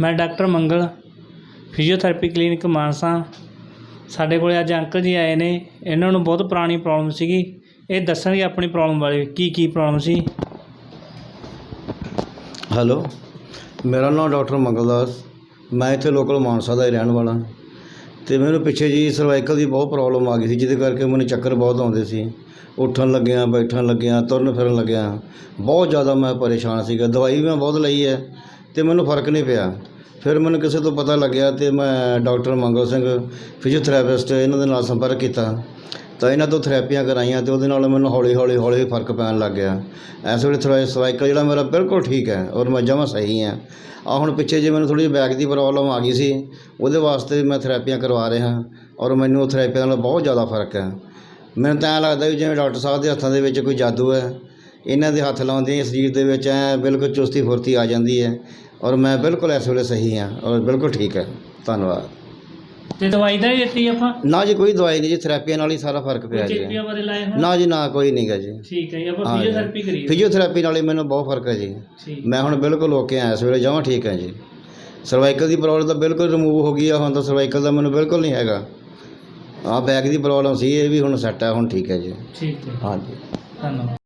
ਮੈਂ doctor Mangal, physiotherapy clinic Mansa. ਸਾਡੇ ਕੋਲ ਅੱਜ ਅੰਕਲ ਜੀ ਆਏ ਨੇ। ਇਹਨਾਂ ਨੂੰ ਬਹੁਤ ਪੁਰਾਣੀ ਪ੍ਰੋਬਲਮ ਸੀਗੀ। ਇਹ ਦੱਸਣਗੇ ਆਪਣੀ ਪ੍ਰੋਬਲਮ ਬਾਰੇ ਕੀ ਕੀ ਪ੍ਰੋਬਲਮ ਸੀ? ਹੈਲੋ, ਮੇਰਾ ਨਾਮ ਡਾਕਟਰ ਮੰਗਲ ਦਾਸ। ਮੈਂ ਇੱਥੇ ਲੋਕਲ ਮਾਨਸਾ ਦਾ ਹੀ ਰਹਿਣ ਵਾਲਾ। ਤੇ ਮੈਨੂੰ ਪਿੱਛੇ ਜੀ ਸਰਵਾਈਕਲ ਦੀ ਬਹੁਤ ਪ੍ਰੋਬਲਮ ਆ ਗਈ ਸੀ, ਜਿਹਦੇ ਕਰਕੇ ਮੈਨੂੰ ਚੱਕਰ ਬਹੁਤ ਆਉਂਦੇ ਸੀ। ਉੱਠਣ ਲੱਗਿਆ, ਬੈਠਣ ਲੱਗਿਆ, ਤੁਰਨ ਫਿਰਨ ਲੱਗਿਆ। ਬਹੁਤ ਜ਼ਿਆਦਾ ਮੈਂ ਪਰੇਸ਼ਾਨ ਸੀਗਾ। ਦਵਾਈ ਵੀ ਮੈਂ ਬਹੁਤ ਲਈ ਹੈ। ਅਤੇ ਮੈਨੂੰ ਫ਼ਰਕ ਨਹੀਂ ਪਿਆ। ਫਿਰ ਮੈਨੂੰ ਕਿਸੇ ਤੋਂ ਪਤਾ ਲੱਗਿਆ ਅਤੇ ਮੈਂ ਡਾਕਟਰ ਮੰਗਲ ਸਿੰਘ, ਫਿਜ਼ੀਓਥੈਰੇਪਿਸਟ, ਇਹਨਾਂ ਦੇ ਨਾਲ ਸੰਪਰਕ ਕੀਤਾ। ਤਾਂ ਇਹਨਾਂ ਤੋਂ ਥੈਰੇਪੀਆਂ ਕਰਾਈਆਂ ਅਤੇ ਉਹਦੇ ਨਾਲ ਮੈਨੂੰ ਹੌਲੀ ਹੌਲੀ ਹੌਲੀ ਫ਼ਰਕ ਪੈਣ ਲੱਗ ਗਿਆ। ਇਸ ਵੇਲੇ ਥੋੜ੍ਹਾ ਸਰਵਾਈਕਲ ਜਿਹੜਾ ਮੇਰਾ ਬਿਲਕੁਲ ਠੀਕ ਹੈ ਔਰ ਮੈਂ ਜਮਾਂ ਸਹੀ ਹਾਂ। ਆ ਹੁਣ ਪਿੱਛੇ ਜੇ ਮੈਨੂੰ ਥੋੜ੍ਹੀ ਜਿਹੀ ਬੈਕ ਦੀ ਪ੍ਰੋਬਲਮ ਆ ਗਈ ਸੀ। ਉਹਦੇ ਵਾਸਤੇ ਮੈਂ ਥੈਰੇਪੀਆਂ ਕਰਵਾ ਰਿਹਾ ਔਰ ਮੈਨੂੰ ਉਹ ਥੈਰੇਪੀ ਨਾਲ ਬਹੁਤ ਜ਼ਿਆਦਾ ਫ਼ਰਕ ਹੈ। ਮੈਨੂੰ ਤਾਂ ਐਂ ਲੱਗਦਾ ਵੀ ਜਿਵੇਂ ਡਾਕਟਰ ਸਾਹਿਬ ਦੇ ਹੱਥਾਂ ਦੇ ਵਿੱਚ ਕੋਈ ਜਾਦੂ ਹੈ ਇਹਨਾਂ ਦੇ ਹੱਥ ਲਾਉਂਦੇ ਹੀ ਸਰੀਰ ਦੇ ਵਿੱਚ ਐ ਬਿਲਕੁਲ ਚੁਸਤੀ ਫੁਰਤੀ ਆ ਜਾਂਦੀ ਹੈ ਔਰ ਮੈਂ ਬਿਲਕੁਲ ਇਸ ਵੇਲੇ ਸਹੀ ਹਾਂ ਔਰ ਬਿਲਕੁਲ ਠੀਕ ਹੈ ਧੰਨਵਾਦ। ਤੇ ਦਵਾਈ ਤਾਂ ਨਹੀਂ ਦਿੱਤੀ ਆਪਾਂ? ਨਾ ਜੀ ਕੋਈ ਦਵਾਈ ਨਹੀਂ ਜੀ ਥੈਰੇਪੀਆਂ ਨਾਲ ਹੀ ਸਾਰਾ ਫ਼ਰਕ ਪਿਆ ਜੀ। ਚਿੱਪੀਆਂ ਬਾਰੇ ਲਾਏ ਹੋਣ ਨਾ ਜੀ ਨਾ ਕੋਈ ਨਹੀਂਗਾ ਜੀ। ਠੀਕ ਹੈ ਜੀ ਆਪਾਂ ਹਾਂ ਜੀ। ਫਿਜ਼ੀਓਥੈਰੇਪੀ ਕਰੀਏ। ਫਿਜ਼ੀਓਥੈਰੇਪੀ ਨਾਲ ਹੀ ਮੈਨੂੰ ਬਹੁਤ ਫ਼ਰਕ ਹੈ ਜੀ। ਠੀਕ। ਮੈਂ ਹੁਣ ਬਿਲਕੁਲ ਓਕੇ ਹਾਂ ਇਸ ਵੇਲੇ ਜਮਾਂ ਠੀਕ ਹਾਂ ਜੀ। ਸਰਵਾਈਕਲ ਦੀ ਪ੍ਰੋਬਲਮ ਤਾਂ ਬਿਲਕੁਲ ਰਿਮੂਵ ਹੋ ਗਈ ਆ ਹੁਣ ਤਾਂ ਸਰਵਾਈਕਲ ਦਾ ਮੈਨੂੰ ਬਿਲਕੁਲ ਨਹੀਂ ਹੈਗਾ। ਆਹ ਬੈਕ ਦੀ ਪ੍ਰੋਬਲਮ ਸੀ ਇਹ ਵੀ ਹੁਣ ਸੈੱਟ ਹੈ ਹੁਣ ਠੀਕ ਹੈ ਜੀ। ਠੀਕ ਹੈ। ਹਾਂਜੀ ਧੰਨਵਾਦ।